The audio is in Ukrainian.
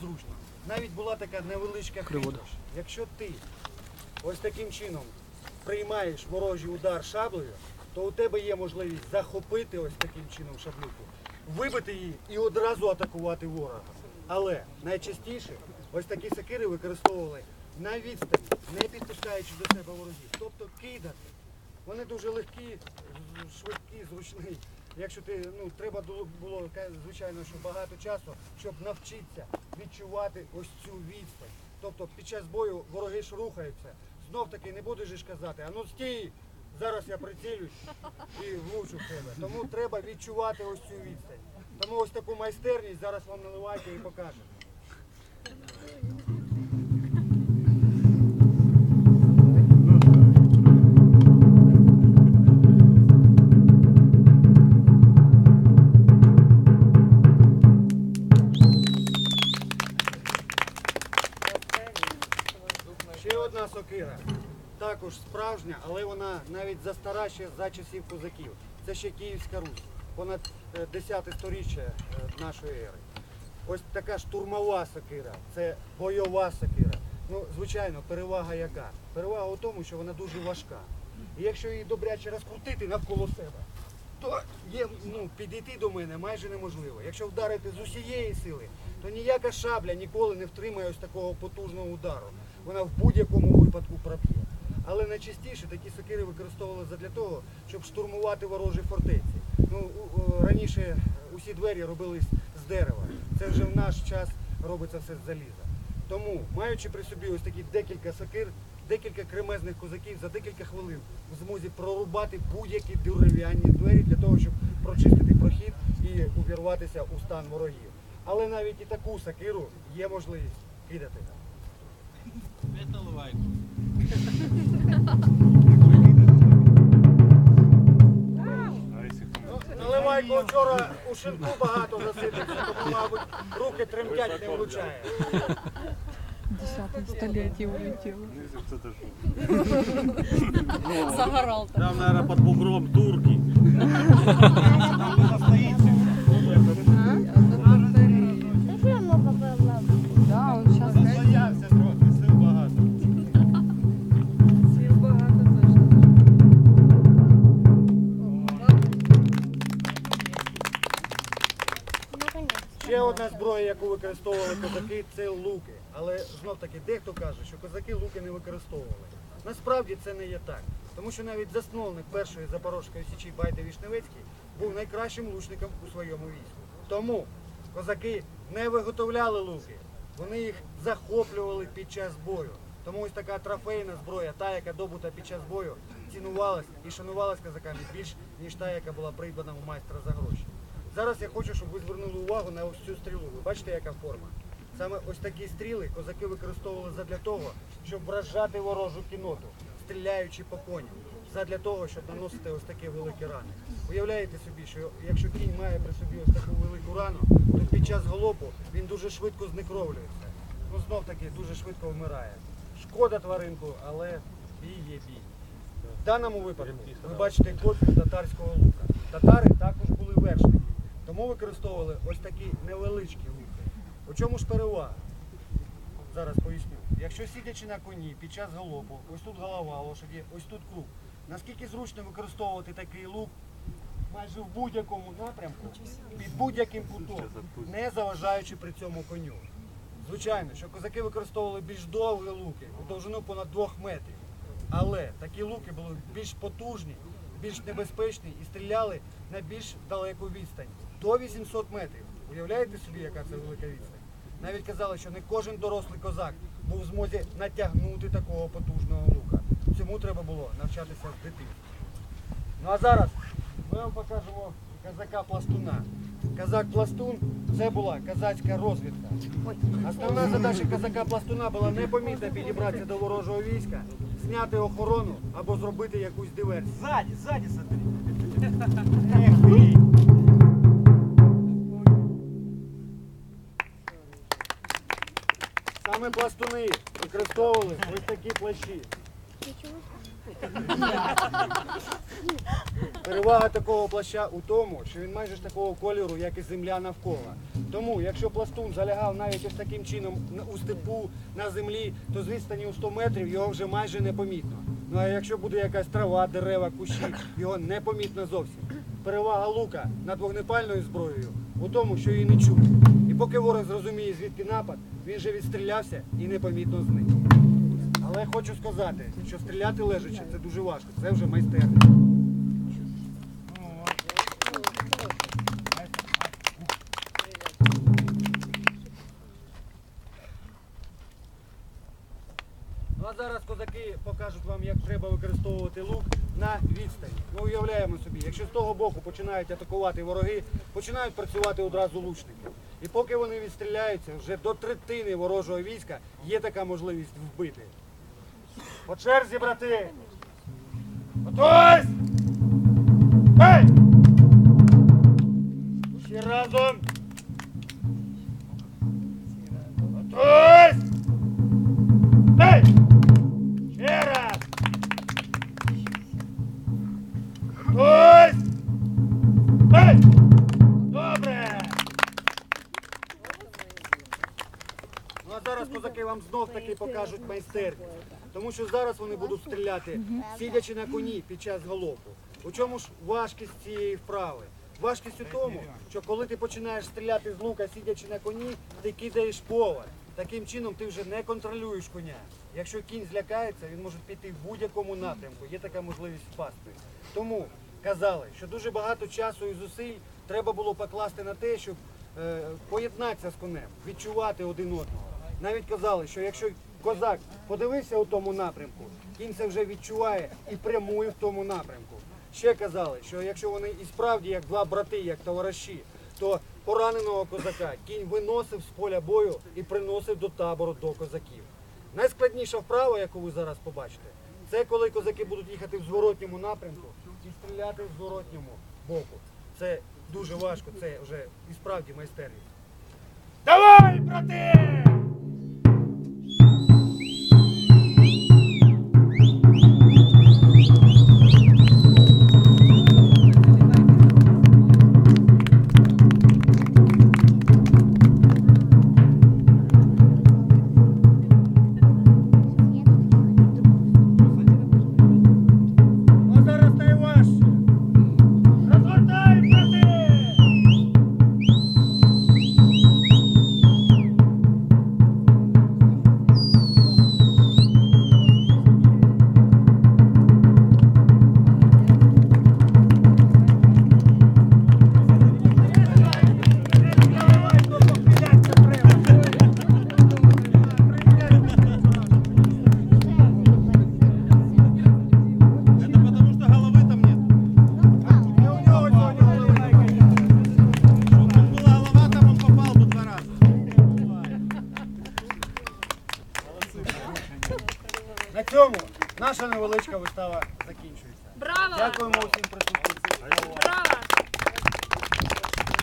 зручно. Навіть була така невеличка хитрощ. Якщо ти ось таким чином приймаєш ворожий удар шаблею, то у тебе є можливість захопити ось таким чином шаблюку, вибити її і одразу атакувати ворога. Але найчастіше ось такі сокири використовували на відстані, не підпускаючи до себе ворогів. Тобто кидати. Вони дуже легкі, швидкі, зручні. Якщо ти ну треба було- звичайно, що багато часу, щоб навчитися відчувати ось цю відстань. Тобто під час бою вороги ж рухаються. Знов таки не будеш ж казати, а ну стій! Зараз я прицілюсь і влучу в тебе. Тому треба відчувати ось цю відстань. Тому ось таку майстерність зараз вам наливайте і покажемо. Ще одна сокира. Також справжня, але вона навіть застара ще за часів козаків. Це ще Київська Русь, понад е, 10 сторіччя е, нашої ери. Ось така штурмова сокира, це бойова сокира. Ну, звичайно, перевага яка? Перевага у тому, що вона дуже важка. І якщо її добряче розкрутити навколо себе, то є, ну, підійти до мене майже неможливо. Якщо вдарити з усієї сили, то ніяка шабля ніколи не втримає ось такого потужного удару. Вона в будь-якому випадку проб'є. Але найчастіше такі сокири використовували задля того, щоб штурмувати ворожі фортеці. Ну, раніше усі двері робились з дерева. Це вже в наш час робиться все з заліза. Тому, маючи при собі ось такі декілька сокир, декілька кремезних козаків за декілька хвилин в змозі прорубати будь-які дерев'яні двері для того, щоб прочистити прохід і увірватися у стан ворогів. Але навіть і таку сокиру є можливість кидати. Наливайко вчора у шинку багато засидився, тому, мабуть, руки тремтять, не влучає. Десятое столетие улетело. Загорал там. Там, наверное, под бугром турки. Ще одна зброя, яку використовували козаки, це луки. Але знов таки дехто каже, що козаки луки не використовували. Насправді це не є так. Тому що навіть засновник першої Запорозької січі Байда Вішневецький був найкращим лучником у своєму війську. Тому козаки не виготовляли луки, вони їх захоплювали під час бою. Тому ось така трофейна зброя, та, яка добута під час бою, цінувалась і шанувалась козаками більш, ніж та, яка була придбана у майстра за гроші. Зараз я хочу, щоб ви звернули увагу на ось цю стрілу. Ви бачите, яка форма? Саме ось такі стріли козаки використовували задля того, щоб вражати ворожу кіноту, стріляючи по коням. Задля того, щоб наносити ось такі великі рани. Уявляєте собі, що якщо кінь має при собі ось таку велику рану, то під час голопу він дуже швидко знекровлюється. Ну знов таки дуже швидко вмирає. Шкода тваринку, але бій є бій. В даному випадку ви бачите копію татарського лука. Татари також були вершники, тому використовували ось такі невеличкі луки. У чому ж перевага? Зараз поясню. Якщо сидячи на коні під час галопу, ось тут голова лошаді, ось тут круг. Наскільки зручно використовувати такий лук майже в будь-якому напрямку, під будь-яким кутом, не заважаючи при цьому коню. Звичайно, що козаки використовували більш довгі луки у довжину понад двох метрів. Але такі луки були більш потужні, більш небезпечні і стріляли на більш далеку відстань до 800 метрів. Уявляєте собі, яка це велика відстань? Навіть казали, що не кожен дорослий козак був в змозі натягнути такого потужного лука. Цьому треба було навчатися з дитинства. Ну а зараз ми вам покажемо казака-пластуна. Казак-пластун це була казацька розвідка. Основна задача казака-пластуна була непомітно підібратися до ворожого війська, зняти охорону або зробити якусь диверсію. Сзади, сзади смотри. Саме пластуни використовували ось такі плащі. Перевага такого плаща у тому, що він майже ж такого кольору, як і земля навколо. Тому, якщо пластун залягав навіть ось таким чином у степу на землі, то з відстані у 100 метрів його вже майже не помітно. Ну а якщо буде якась трава, дерева, кущі, його не помітно зовсім. Перевага лука над вогнепальною зброєю у тому, що її не чути. Поки ворог зрозуміє, звідки напад, він же відстрілявся і непомітно зник. Але хочу сказати, що стріляти лежачи це дуже важко. Це вже майстерність. Ну а зараз козаки покажуть вам, як треба використовувати лук на відстані. Ми уявляємо собі, якщо з того боку починають атакувати вороги, починають працювати одразу лучники. І поки вони відстріляються, вже до третини ворожого війська є така можливість вбити. По черзі, брати! Готуйсь! Ей! Усі разом! Вам знов таки покажуть майстерність. Тому що зараз вони будуть стріляти, сидячи на коні під час галопу. У чому ж важкість цієї вправи? Важкість у тому, що коли ти починаєш стріляти з лука, сидячи на коні, ти кидаєш повар. Таким чином ти вже не контролюєш коня. Якщо кінь злякається, він може піти в будь-якому напрямку. Є така можливість впасти. Тому казали, що дуже багато часу і зусиль треба було покласти на те, щоб е, поєднатися з конем, відчувати один одного. Навіть казали, що якщо козак подивився у тому напрямку, кінь це вже відчуває і прямує в тому напрямку. Ще казали, що якщо вони і справді як два брати, як товариші, то пораненого козака кінь виносив з поля бою і приносив до табору до козаків. Найскладніша вправа, яку ви зараз побачите, це коли козаки будуть їхати в зворотньому напрямку і стріляти в зворотньому боку. Це дуже важко, це вже і справді майстерність. Давай, брати! Наша невеличка вистава закінчується. Браво! Дякуємо усім присутнім.